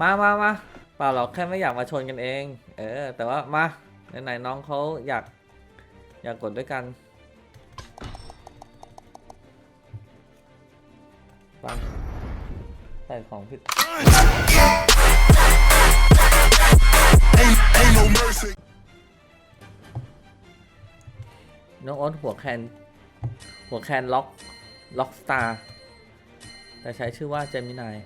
มามามาเปล่าเราแค่ไม่อยากมาชนกันเอง เออ แต่ว่ามาไหนๆน้องเขาอยาก อยากกดด้วยกันปังใส่ของผิดน้องโอ๊ตหัวแคนหัวแคนล็อก ล็อกสตาร์ แต่ใช้ชื่อว่าเจมินาย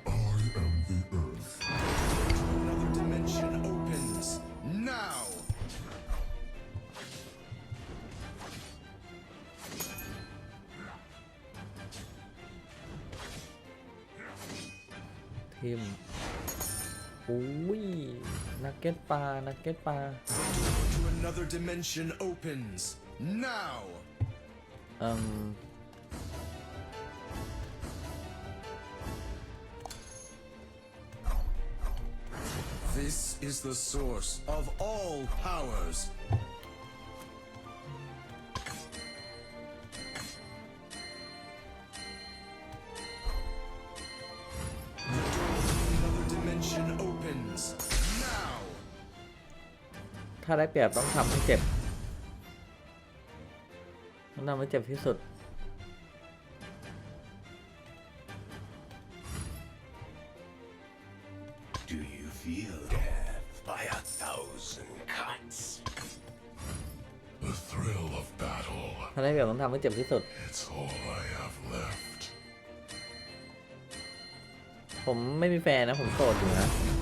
มอุ้ย นักเก็ตปลา นักเก็ตปลา To another dimension opens now. เอ่ม This is the source of all powers. าได้เปรียบต้องทำให้เจ็บต้องทำให้เจ็บที่สุด Do you feel death by a thousand cuts? The thrill of battle. ถ้าได้เปรียบต้องทำให้เจ็บที่สุด It's all I have left. ผมไม่มีแฟนนะ ผมโสดอยู่นะ The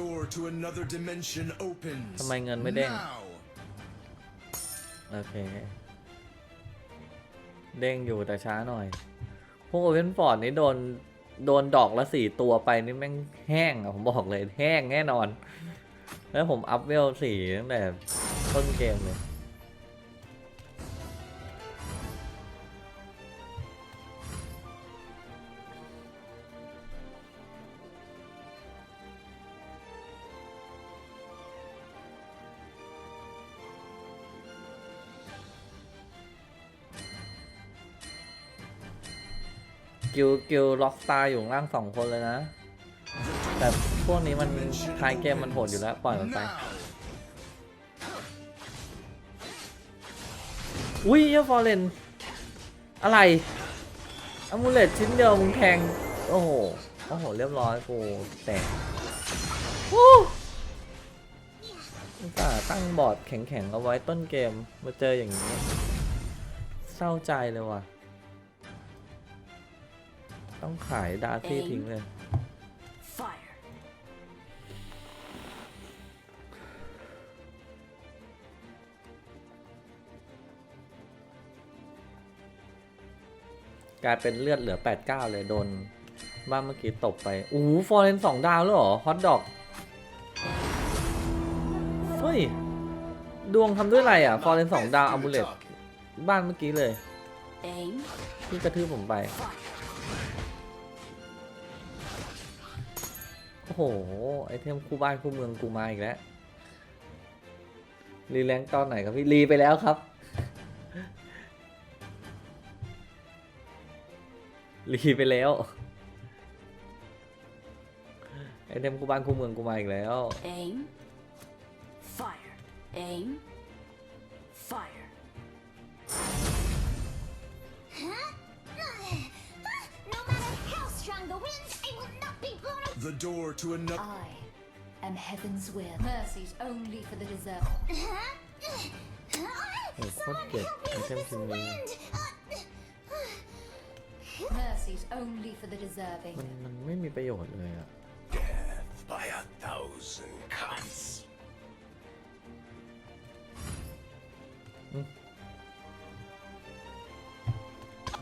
door to another dimension opens. ทำไมเงินไม่เด้ง Now. โอเค เด้งอยู่แต่ช้าหน่อย พวกโอเวนฟอร์ดนี่โดน โดนดอกละสี่ตัวไปนี่แม่งแห้งอะผมบอกเลยแห้งแน่นอน แล้วผมอัพเวลสี่ตั้งแต่ต้นเกมเลย กิลกิลล็อกตาอยู่ล่างสองคนเลยนะ แต่พวกนี้มันท้ายเกมมันโหดอยู่แล้ว ปล่อยมันไป อุ้ยเหี้ยฟอร์เรนอะไรอามูเลตชิ้นเดียวมึงแทง โอ้โห โอ้โห เรียบร้อยกูแตกโอ้อุตส่าห์ตั้งบอร์ดแข็งๆเอาไว้ต้นเกมมาเจออย่างนี้ เศร้าใจเลยว่ะ ต้องขายดาร์ซี่ทิ้งเลย Fire. กลายเป็นเลือดเหลือ 89 เลยโดน บ้านเมื่อกี้ตบไปโอ้โหฟอร์เรนสองดาวแล้วเหรอ ฮอตดอก เฮ้ย ดวงทำด้วยอะไรอะ ฟอร์เรนสองดาวอัมบูเลตบ้านเมื่อกี้เลย Aim. ที่กระทืบผมไป Fire. โอ้โห ไอเทมคู่บ้านคู่เมืองกูมาอีกแล้ว รีแรงตอนไหนครับพี่ รีไปแล้วครับ รีไปแล้ว ไอเทมคู่บ้านคู่เมืองกูมาอีกแล้ว Aim. Fire. Aim. The door to another. I am heaven's will. Mercy's only for the deserving. โอ้โหโคตรเกลียดไอเทมชิ้นนี้ Mercy's only for the deserving. มันมันไม่มีประโยชน์เลยอะ Death by a thousand cuts.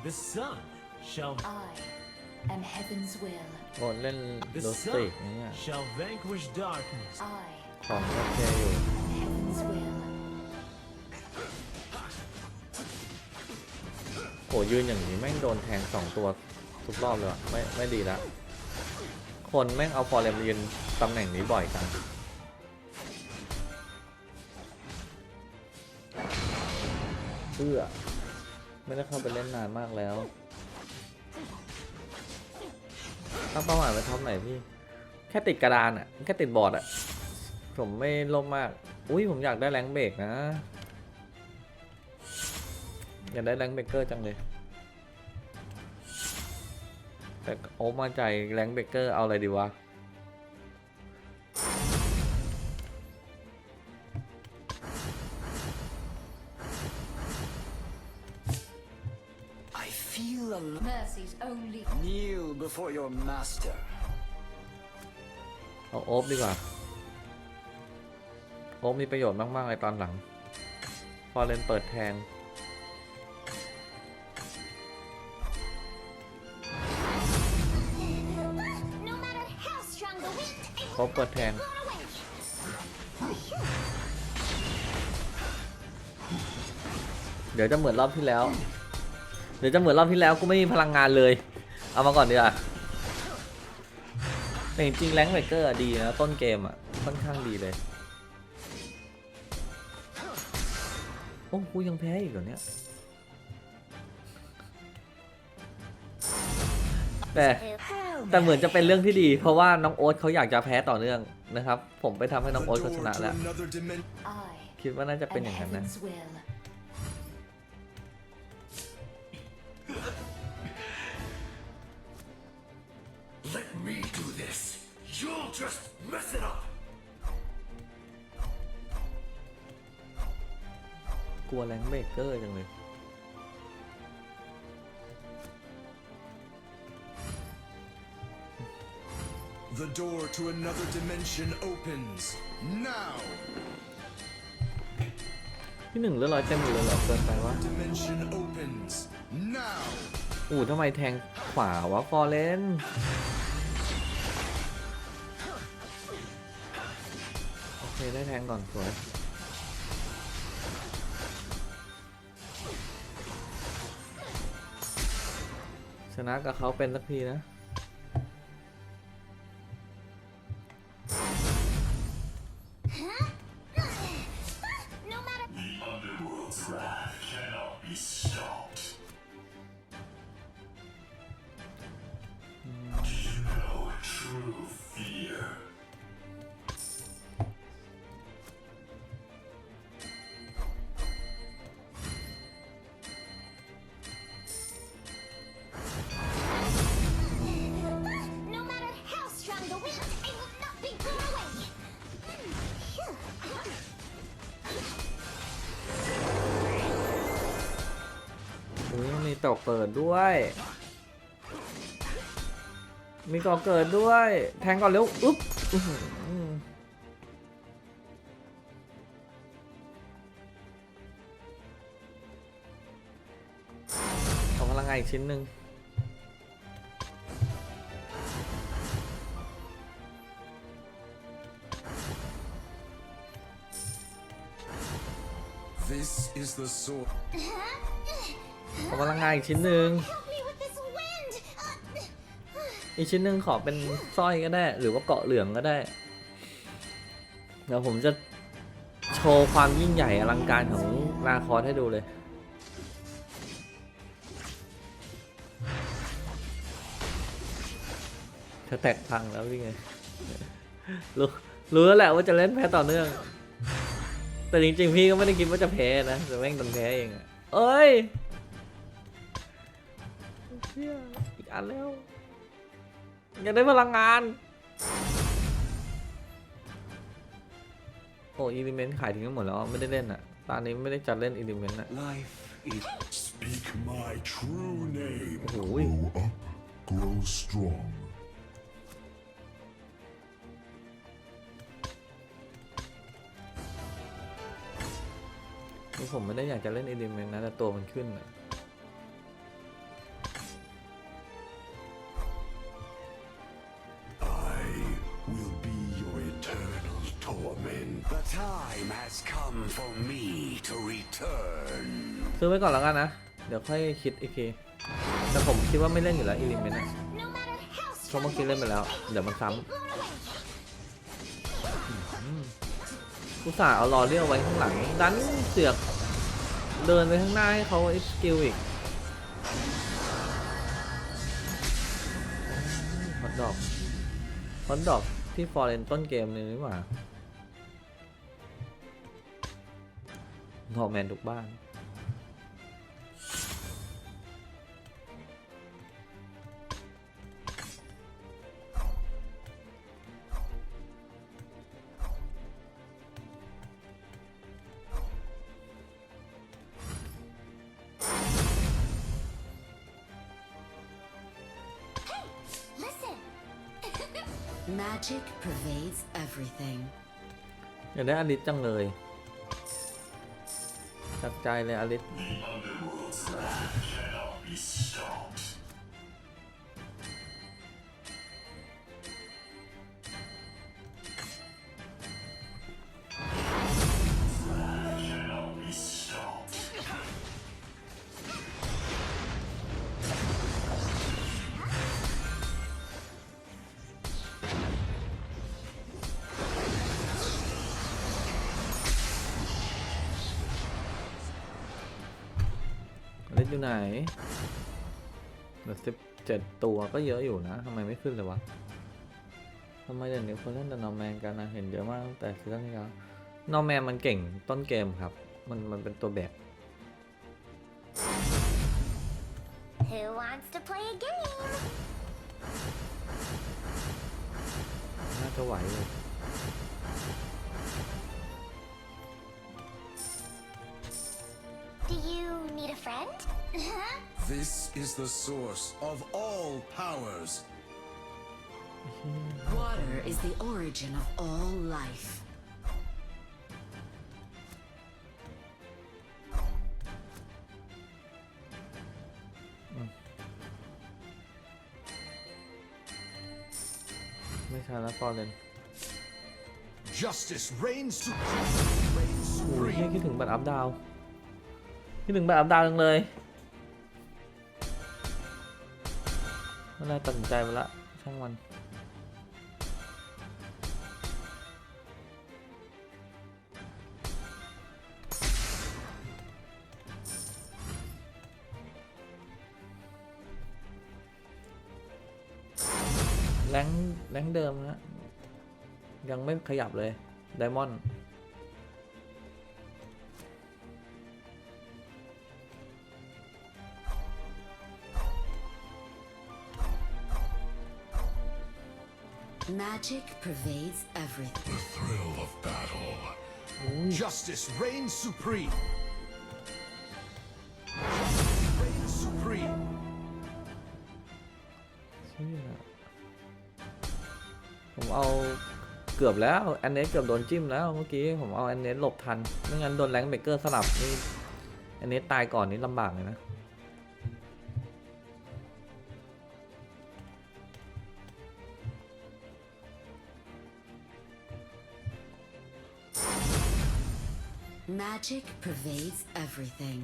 The sun shall I am heaven's will. โอนเล่น the โดสติ sun กเนี่ย shall vanquish darkness. I ของโอเคอยู่ am heaven's will. โหยืนอย่างนี้แม่งโดนแทงสองตัวทุกรอบเลยว่ะไม่ไม่ดีละคนแม่งเอาฟอร์เรมยืนตำแหน่งนี้บ่อยจังเพื่อไม่ได้เข้าไปเล่นนานมากแล้ว ตั้งเป้าหมายไว้ท็อปไหนพี่ แค่ติดกระดานอะแค่ติดบอร์ดอะผมไม่ลมมาก อุ้ยผมอยากได้แรงเบรกนะ อยากได้แรงเบรกเกอร์จังเลย แต่โอ้มาใจแรงเบรกเกอร์เอาอะไรดีวะ feel a Mercy's only kneel before your master. เอาโอ๊บดีกว่า โอ๊บมีประโยชน์มากๆเลยตอนหลัง พอเลนเปิดแทง No matter how strong the wind, it ครบเปิดแทง will blow away. เดี๋ยวจะเหมือนรอบที่แล้ว เดี๋ยวจะเหมือนรอบที่แล้วกูไม่มีพลังงานเลย เอามาก่อนดีกว่าแต่จริงๆแรงเบรกเกอร์ดีนะต้นเกมอะค่อนข้างดีเลย โอ้กูยังแพ้อีกเหรอเนี่ยแต่แต่เหมือนจะเป็นเรื่องที่ดี เพราะว่าน้องโอ๊ตเขาอยากจะแพ้ต่อเนื่องนะครับ ผมไปทำให้น้อง The โอ๊ตเขา door ชนะ to แล้ว another dimension. I คิดว่าน่าจะเป็น am อย่างนั้นนะ Let me do this. You'll just mess it up. กลัวแรงเบรกเกอร์จังเลย The door to another dimension opens now. ที่หนึ่งเลือดร้อยเต็มอยู่เลยเหรอเกินไปวะ Dimension opens now. อู้ทำไมแทงขวาวะฟอร์เรนโอเค ได้แทงก่อนสวยชนะกับเขาเป็นสักทีนะ อุ้ยมีตกเกิดด้วย มีก่อเกิดด้วย แทงก่อนเร็วอุ๊บอื้อหือขอพลังงานอีกชิ้นหนึ่ง ขอพลังงานอีกชิ้นหนึ่งอีกชิ้นหนึ่งขอเป็นสร้อยก็ได้ หรือว่าเกาะเหลืองก็ได้ เดี๋ยวผมจะโชว์ความยิ่งใหญ่อลังการของนาคอสให้ดูเลย เธอแตกพังแล้วพี่ไง รู้รู้แล้วแหละว่าจะเล่นแพ้ต่อเนื่อง แต่จริงๆ พี่ก็ไม่ได้คิดว่าจะแพ้นะ แต่แม่งโดนแพ้เองอะเอ้ย ชี่ยอีกอันแล้วอยากได้พลังงาน โอ้อิเลเมนต์ขายทิ้งกันหมดแล้วไม่ได้เล่นอะ ตอนนี้ไม่ได้จัดเล่นอิเลเมนต์อะ Life is Speak my true name. Ôi. Grow up, grow strong. คือผมไม่ได้อยากจะเล่นอิเลเมนต์นะแต่ตัวมันขึ้นอะ ซื้อไว้ก่อนแล้วกันนะ เดี๋ยวค่อยคิดอีกทีแต่ผมคิดว่าไม่เล่นอยู่แล้วอิเลเมนต์อะเพราะเมื่อกี้เล่นไปแล้ว เดี๋ยวมันซ้ำกูสาเอารอเรียกไว้ข้างหลัง ดันเสือกเดินไปข้างหน้าให้เขาอิสกิลอีกขอโทดอกฮอตดอกที่ฟอร์เรนต้นเกมเลยนี่หว่าหอแมนทุกบ้าน everything. อยากได้อลิสจังเลยจักใจเลยอลิส อยู่ไหนเหลือสิบเจ็ดตัวก็เยอะอยู่นะทำไมไม่ขึ้นเลยวะทำไมเดี๋ยวนี้คนเล่นแต่นอร์แมนกันนะเห็นเยอะมากตั้งแต่ซีซั่นที่แล้วนอร์แมนมันเก่งต้นเกมครับ มันมันเป็นตัวแบก Who wants to play a game? น่าจะไหวเลย Do you need a friend? This is the source of all powers. Water is the origin of all life. ไม่ใช่แล้วฟอร์เรน Justice reigns supreme. Reigns โอ้ย supreme. คิดถึงบัตรอัพดาว คิดถึงบัตรอัพดาวจังเลย เมื่อไรตัดสินใจไปละช่างมันแรงแรงเดิมนะยังไม่ขยับเลยไดมอนด์ Magic pervades everything. The thrill of battle. Justice reigns supreme. Justice reigns supreme. เชี่ยผมเอาเกือบแล้วแอนเนสเกือบโดนจิ้มแล้วเมื่อกี้ผมเอาแอนเนสหลบทัน ไม่งั้นโดนแรงค์เบเกอร์สลับนี่แอนเนสตายก่อนนี่ลำบากเลยนะ Magic pervades everything.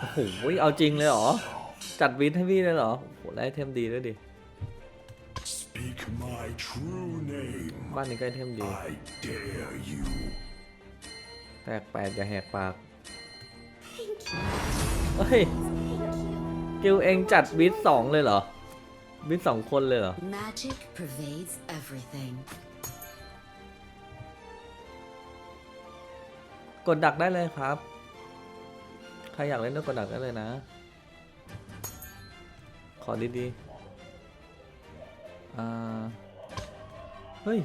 โอ้โหเอาจริงเลยเหรอ จัดวิทให้พี่เลยเหรอ โอ้โหได้ไอเทมดีด้วยดิ Speak my true name. บ้านนี้ก็ไอเทมดี I dare you. แตกแปดอย่าแหกปาก เฮ้ย กิลเองจัดวิทสองเลยเหรอ วิทสองคนเลยเหรอ Magic pervades everything. กดดักได้เลยครับ ใครอยากเล่นด้วยกดดักได้เลยนะ ขอดีๆอ่า เฮ้ย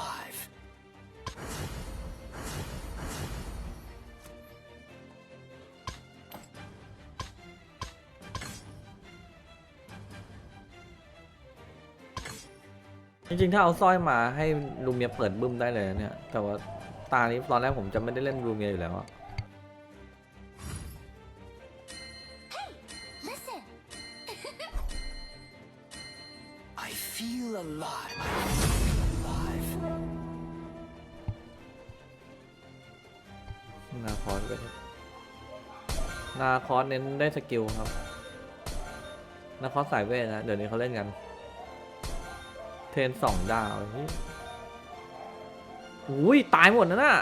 alive.. จริงๆ ถ้าเอาสร้อยมาให้ลูเมียเปิดบึ้มได้เลยนะเนี่ย แต่ว่าตานี้ตอนแรกผมจะไม่ได้เล่นลูเมียอยู่แล้วอะ อสเน้นได้สกิลครับนักคอสสายเวทนะ เดี๋ยวนี้เขาเล่นกัน เทรนสองดาวอุ้ยตายหมดนะน่ะ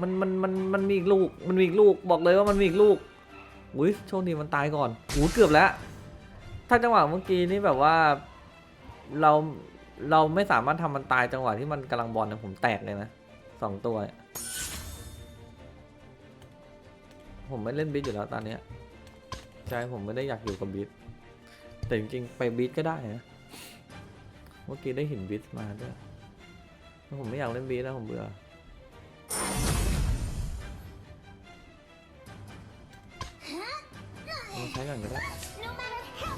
มันมันมันมันมีอีกลูก มันมีอีกลูก บอกเลยว่ามันมีอีกลูกอุ้ยโชคดีมันตายก่อนอุ้ยเกือบแล้ว ถ้าจังหวะเมื่อกี้นี่แบบว่า เราเราไม่สามารถทำมันตายจังหวะที่มันกำลังบอลนะผมแตกเลยนะสองตัว ผมไม่เล่นบิทอยู่แล้วตอนเนี้ยใจผมไม่ได้อยากอยู่กับบิทแต่จริงๆไปบิทก็ได้นะเมื่อกี้ได้เห็นบิทมาด้วยผมไม่อยากเล่นบิทนะผมเบื่อใช้ก่อนก็ได้ No matter how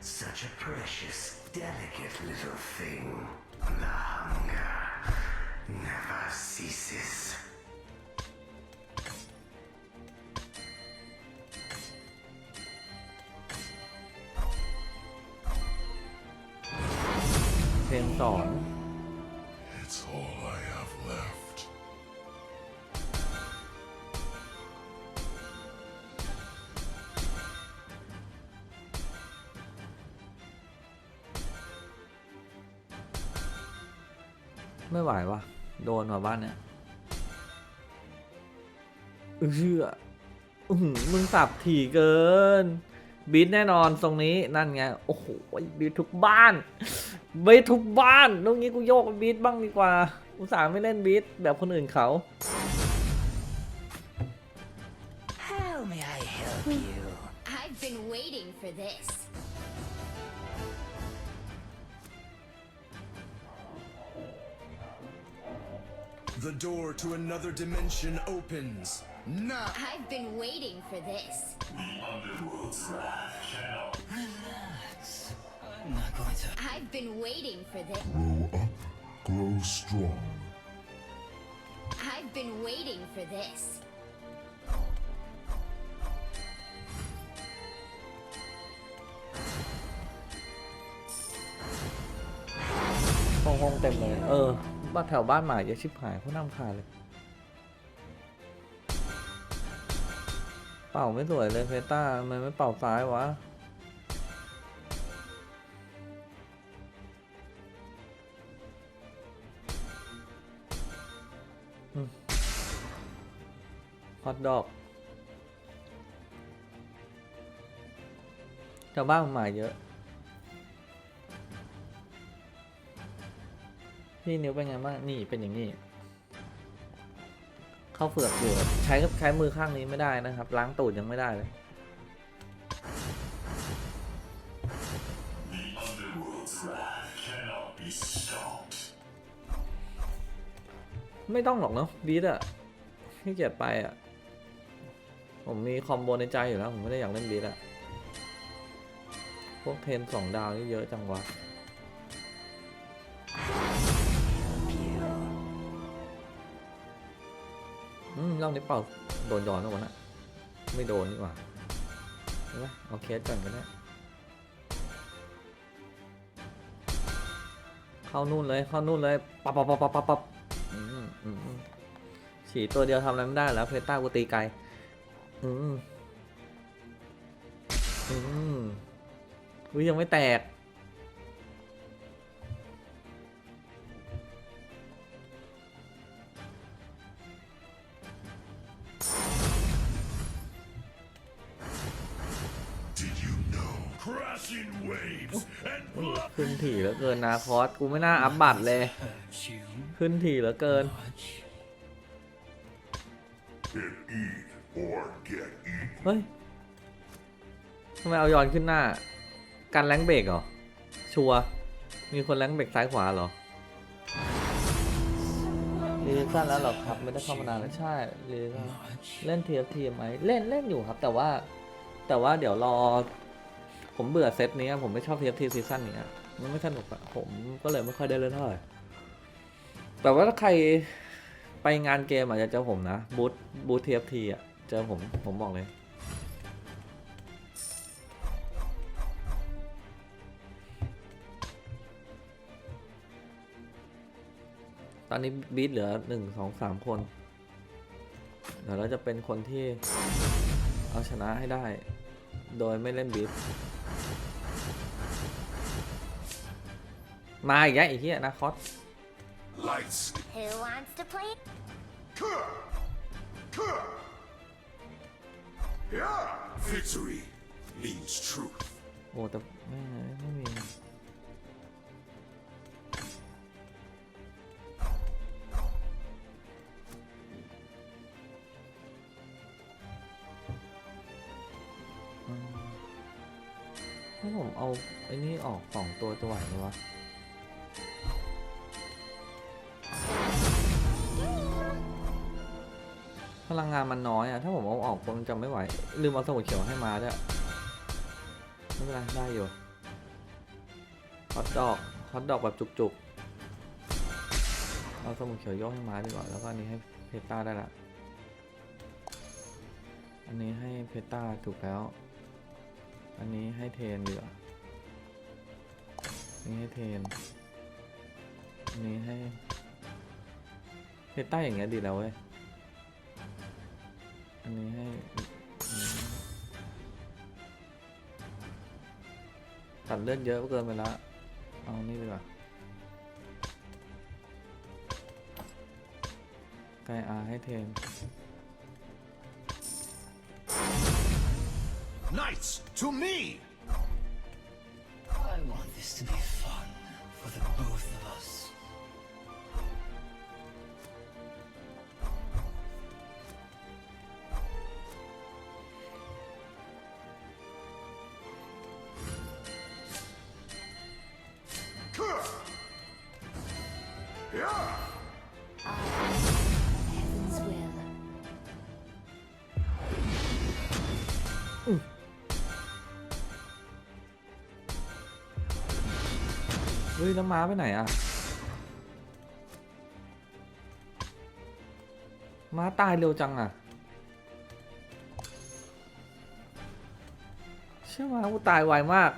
Such a precious, delicate little thing. The hunger never ceases. สอน It's all I have left. ไม่ไหววะโดนมาบ้านเนี้ยเอื้ออื้อหือมึงสับถี่เกินบีทแน่นอนตรงนี้นั่นไง โอ้โหบีททุกบ้าน บีททุกบ้านตรงนี้กูโยกไปบีทบ้างดีกว่า อุตส่าห์ไม่เล่นบีทแบบคนอื่นเขา How may I help you? I've been waiting for this. I'm not going to. I've been waiting for this. Grow up, grow strong. I've been waiting for this. ห้องห้องเต็มเลย เออ บ้านแถวบ้านหมาเยอะชิบหายเขานำคาญเลย เป่าไม่สวยเลยเพต้าทำไมไม่เป่าซ้ายวะ อตดอกชาวบ้านหมาเยอะพี่นิ้วเป็นไงบ้าง นี่เป็นอย่างนี้ เข้าเฟือกอยู่ใช้ใช้มือข้างนี้ไม่ได้นะครับ ล้างตูดยังไม่ได้เลยไม่ต้องหรอกเนาะบีทอะขี้เกียจไปอะ ผมมีคอมโบในใจอยู่แล้ว ผมไม่ได้อยากเล่นบีทอะพวกเทนสองดาวนี่เยอะจังวะอืมรอบนี้เป่าโดนย้อนแล้ววันะไม่โดนดีกว่าใช่ไหมเอาเคสก่อนก็ได้เข้านู่นเลยเข้านู่นเลยปับปับปับปับปับปับอืมอืมอืมฉีตัวเดียวทำอะไรไม่ได้แล้วเพต้ากูตีไกล อืมอืมอุ้ยยังไม่แตก Did you know? Crashing waves and ขึ้นถี่เหลือเกินนาคอส กูไม่น่าอัพบัตรเลย Hurt you ขึ้นถี่เหลือเกิน much. can เฮ้ยทำไมเอายอนขึ้นหน้ากันแรงเบรกเหรอ ชัว มีคนแรงเบรกซ้ายขวาเหรอรีลิสันแล้วหรอครับ ไม่ได้เข้ามานานแล้วใช่รีลิสันเล่นทีเทีไหมเล่นเล่นอยู่ครับ แต่ว่า แต่ว่าเดี๋ยวรอ ผมเบื่อเซตนี้ผมไม่ชอบทีเอทีซีซั่นนี้มันไม่สนุกอะผมก็เลยไม่ค่อยได้เล่นเท่าไหร่แต่ว่าถ้าใครไปงานเกมอาจจะเจอผมนะบูธบูธทีเอทีอะ เจอผม ผมบอกเลย ตอนนี้บีทเหลือหนึ่งสองสามคน เดี๋ยวเราจะเป็นคนที่เอาชนะให้ได้ โดยไม่เล่นบีฟมาอีกแล้วไอ้เหี้ยนะคอส Lights. Who wants to play? Yeah. Victory means truth. โอ้แต่ไม่ไม่มีอืมถ้าผมเอาไอ้นี่ออกสองตัวจะไหวไหมวะ พลังงานมันน้อยอะถ้าผมเอาออกผมจะไม่ไหว ลืมเอาสมุดเขียวให้มาด้วยไม่เป็นไรได้อยู่ฮอตดอกฮอตดอกแบบจุกๆ เอาสมุดเขียวโยกให้มาดีกว่า แล้วก็อันนี้ให้เพต้าได้ละ อันนี้ให้เพต้าถูกแล้ว อันนี้ให้เทนดีกว่าอันนี้ให้เทน อันนี้ให้เพต้าอย่างเงี้ยดีแล้วเว้ย อันนี้ให้ตัดเลือดเยอะเกินไปแล้วเอานี่ดีกว่าไกอาให้เทน Knights, to me! I want this to be fun for the both of us. เฮ้ยแล้วม้าไปไหนอะ ม้าตายเร็วจังอะ เชื่อมากูตายไวมาก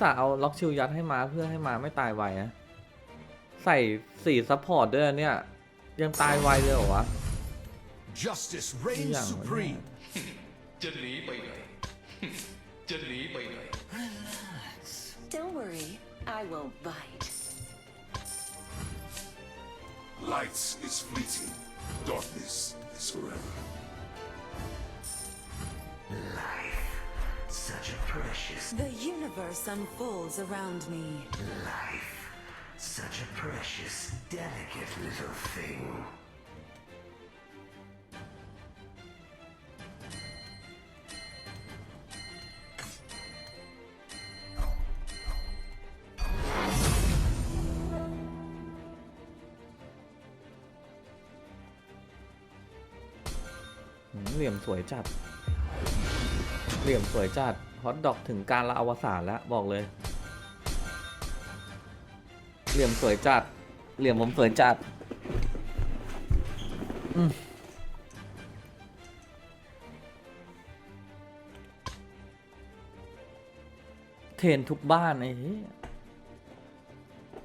ส่าห์เอาล็อกชิลยัดให้ม้าเพื่อให้ม้าไม่ตายไวนะใส่สี่ซัพพอร์ตด้วยนะเนี่ย ยังตายไวเลยเหรอวะ Justice reigns Yeah, supreme. จะหนีไปไหน จะหนีไปไหน Don't worry, I won't bite. Lights is fleeting. Darkness is forever. Such a precious The universe unfolds around me. life. Such a precious, delicate little thing. หืมเหลี่ยมสวยจัด เหลี่ยมสวยจัดฮอตดอกถึงการละอวสานแล้วบอกเลย เหลี่ยมสวยจัด เหลี่ยมผมสวยจัดอืมเทรนทุกบ้านไอ้เหี้ย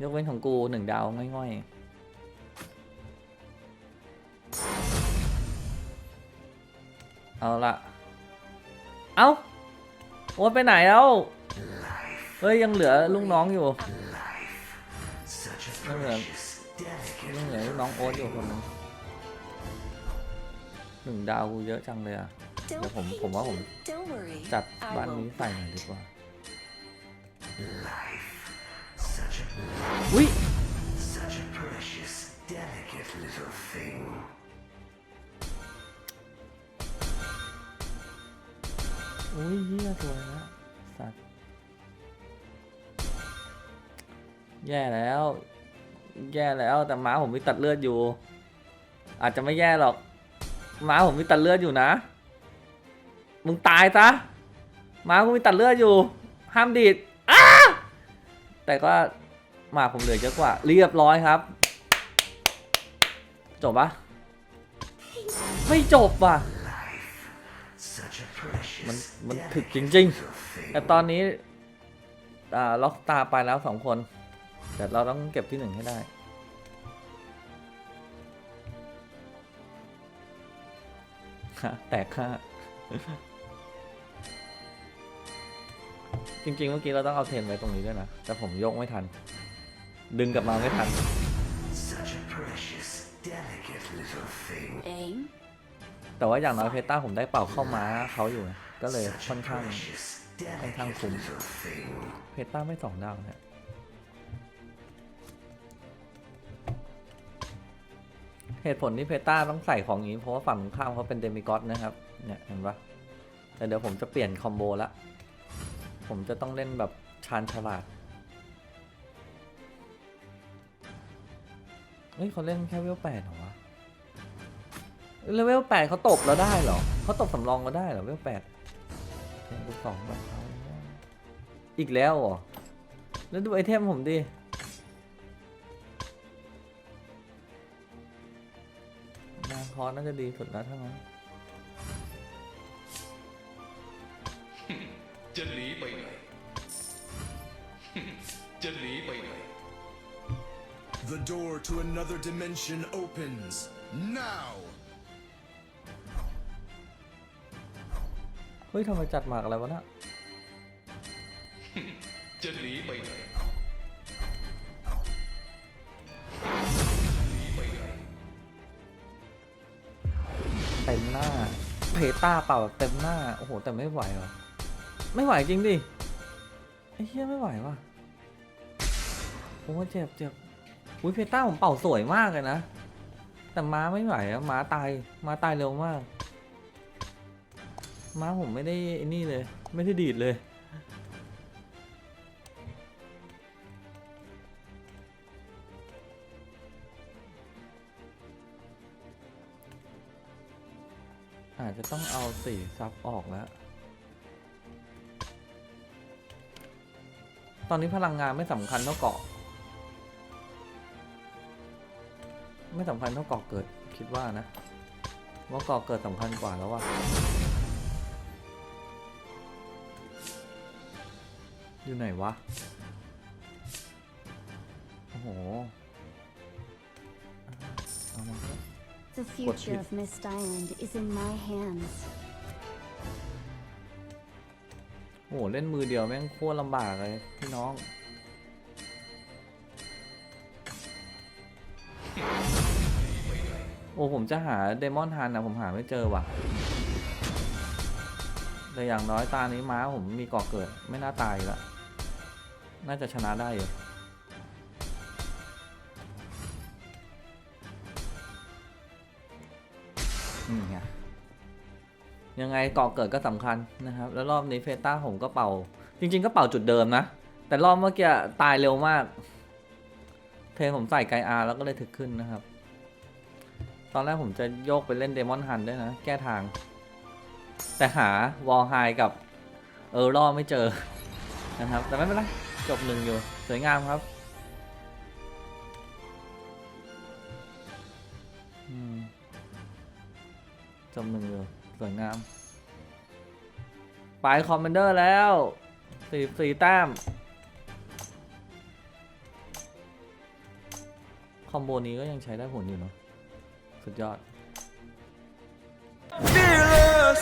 ยกเว้นของกูหนึ่งดาวง่อยๆเอาละ เอาโอ๊ตไปไหนแล้วเฮ้ยยังเหลือลูกน้องอยู่ Such a Đúng rồi. precious, delicate ยังเหลือลูกน้องโอ๊ตอยู่คนนึงหนึ่งดาวกูเยอะจังเลยอะเดี๋ยวผมผมว่าผมจัดบ้านนี้ใส่หน่อยดี bite. กว่า life. Such a อุ้ย อุ้ยเฮียสวยนะสัตว์แย่แล้ว แย่แล้วแต่ม้าผมมีตัดเลือดอยู่ อาจจะไม่แย่หรอกม้าผมมีตัดเลือดอยู่นะ มึงตายซะม้ากูมีตัดเลือดอยู่ ห้ามดีดอ้าแต่ก็หมาผมเหลือเยอะกว่า เรียบร้อยครับ จบปะไม่จบว่ะ มันมันถึก delicate จริง little ๆ thing. แต่ตอนนี้อ่าล็อกตาไปแล้วสองคน แต่เราต้องเก็บที่หนึ่งให้ได้ฮะแตกค่าจริง ๆ เมื่อกี้เราต้องเอาเทรนไว้ตรงนี้ด้วยนะ แต่ผมยกไม่ทัน ดึงกลับมาไม่ทัน Such a precious, delicate little thing. Aim? แต่ว่าอย่างน้อยเพต้าผมได้เป่าเข้าม้าเขาอยู่ไง ก็เลยค่อนข้างค่อนข้างคุ้มเพต้าไม่สองดาวเนี่ยเหตุผลที่เพต้าต้องใส่ของอย่างนี้ เพราะว่าฝั่งข้ามเขาเป็นเดมิกอสนะครับ เนี่ยเห็นปะแต่เดี๋ยวผมจะเปลี่ยนคอมโบละ ผมจะต้องเล่นแบบชาญฉลาดเฮ้ยเขาเล่นแค่เวลแปดเหรอวะเลเวลแปดเขาตบเราได้เหรอเขาตบสำรองเราได้เหรอเวลแปด กูสองแบบเขาอีกแล้วเหรอ แล้วดูไอเทมผมดิ นาคอน่าจะดีสุดแล้วทั้งนั้นจะหนีไปไหนจะหนีไปไหน The door to another dimension opens now. ฮ้ยทำไมจัดหมากอะไรวะน่ะจะหนีไปไหนเต็มหน้า เพต้าเปล่าแบบเต็มหน้า โอ้โห แต่ไม่ไหวเหรอ ไม่ไหวจริงดิ ไอ้เหี้ยไม่ไหวว่ะโอ้เจ็บเจ็บอุ้ยเพต้าผมเป่าสวยมากเลยนะ แต่ม้าไม่ไหวอะม้าตาย ม้าตายเร็วมาก ม้าผมไม่ได้ไอ้นี่เลย ไม่ได้ดีดเลย อาจจะต้องเอาสีซับออกแล้ว ตอนนี้พลังงานไม่สำคัญเท่าเกาะ ไม่สำคัญเท่าเกาะเกิดคิดว่านะ ว่าเกาะเกิดสำคัญกว่าแล้วว่ะ อยู่ไหนวะ โอ้โห เอามาครับ The future of Mist Island is in my hands. โอ้โห เล่นมือเดียวแม่งโคตรลำบากเลยพี่น้อง โอ้ผมจะหาเดมอนฮันนะผมหาไม่เจอว่ะแต่อย่างน้อยตานี้ม้าผมมีก่อเกิดไม่น่าตายอยู่แล้ว น่าจะชนะได้อยู่นี่ไงยังไงเกาะเกิดก็สำคัญนะครับ แล้วรอบนี้เฟต้าผมก็เป่า จริง ๆ ก็เป่าจุดเดิมนะ แต่รอบเมื่อกี้ตายเร็วมาก เทนผมใส่ไกอาแล้วก็เลยถึกขึ้นนะครับ ตอนแรกผมจะโยกไปเล่นเดมอนฮันด้วยนะ แก้ทาง แต่หาวอลไฮกับเออรอไม่เจอนะครับ แต่ไม่เป็นไร จบหนึ่งอยู่ สวยงามครับอืมจบหนึ่งอยู่ สวยงาม ไปคอมมานเดอร์แล้วสี่สี่แต้ม คอมโบนี้ก็ยังใช้ได้ผลอยู่เนาะ สุดยอด Fearless.